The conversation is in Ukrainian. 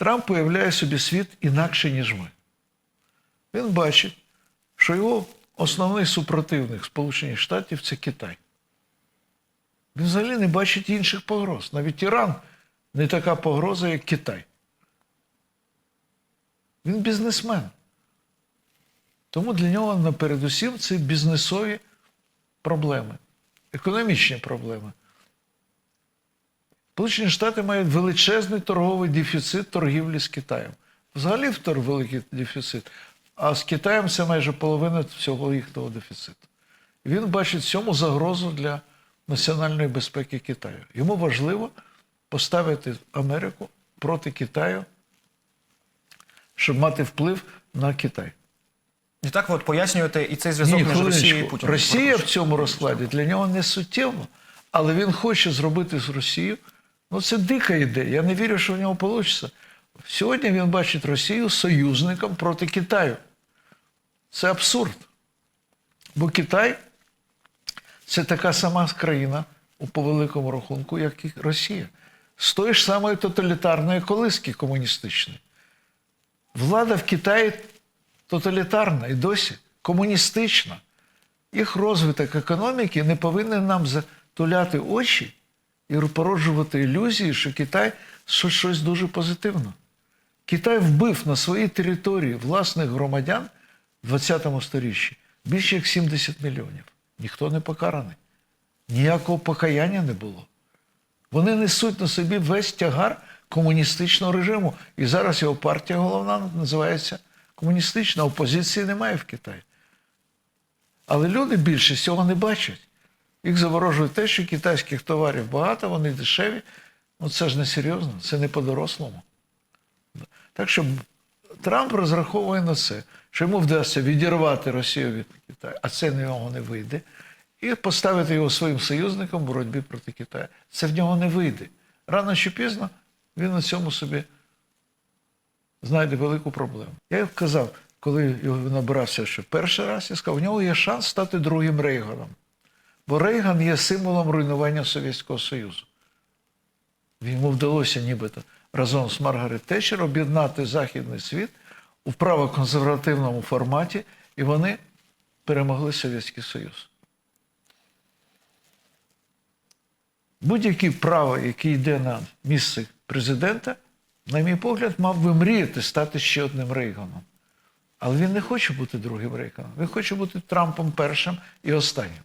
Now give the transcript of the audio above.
Трамп уявляє собі світ інакше, ніж ми. Він бачить, що його основний супротивник Сполучених Штатів це Китай. Він взагалі не бачить інших погроз. Навіть Іран не така погроза, як Китай. Він бізнесмен. Тому для нього на передусім це бізнесові проблеми, економічні проблеми. Сполучені Штати мають величезний торговий дефіцит торгівлі з Китаєм. Взагалі в тор великий дефіцит. А з Китаєм це майже половина всього їхнього дефіциту. Він бачить цьому загрозу для національної безпеки Китаю. Йому важливо поставити Америку проти Китаю, щоб мати вплив на Китай. І так ви от пояснюєте і цей зв'язок між Росією і. Путіним. Росія в цьому розкладі для нього не суттєво, але він хоче зробити з Росією. Ну, це дика ідея. Я не вірю, що в нього вийде. Сьогодні він бачить Росію союзником проти Китаю. Це абсурд. Бо Китай це така сама країна у великому рахунку, як і Росія. З тої ж самої тоталітарної колиски комуністичної. Влада в Китаї тоталітарна і досі комуністична. Їх розвиток економіки не повинен нам затуляти очі і породжувати ілюзії, що Китай що- щось дуже позитивне. Китай вбив на своїй території власних громадян в 20 сторіччі більше як 70 мільйонів. Ніхто не покараний. Ніякого покаяння не було. Вони несуть на собі весь тягар комуністичного режиму. І зараз його партія головна називається комуністична. Опозиції немає в Китаї. Але люди більше цього не бачать. Їх заворожує те, що китайських товарів багато, вони дешеві. Ну це ж не серйозно, це не по-дорослому. Так що Трамп розраховує на це, що йому вдасться відірвати Росію від Китаю, а це в нього не вийде, і поставити його своїм союзником в боротьбі проти Китаю. Це в нього не вийде. Рано чи пізно він на цьому собі знайде велику проблему. Я казав, коли його набирався, що перший раз я сказав, у нього є шанс стати другим Рейганом. Бо Рейган є символом руйнування Совєтського Союзу. Йому вдалося нібито разом з Маргарет Тетчер об'єднати Західний світ у правоконсервативному форматі, і вони перемогли Совєтський Союз. Будь-який право, який йде на місце президента, на мій погляд, мав би мріяти стати ще одним Рейганом. Але він не хоче бути другим Рейганом. Він хоче бути Трампом першим і останнім.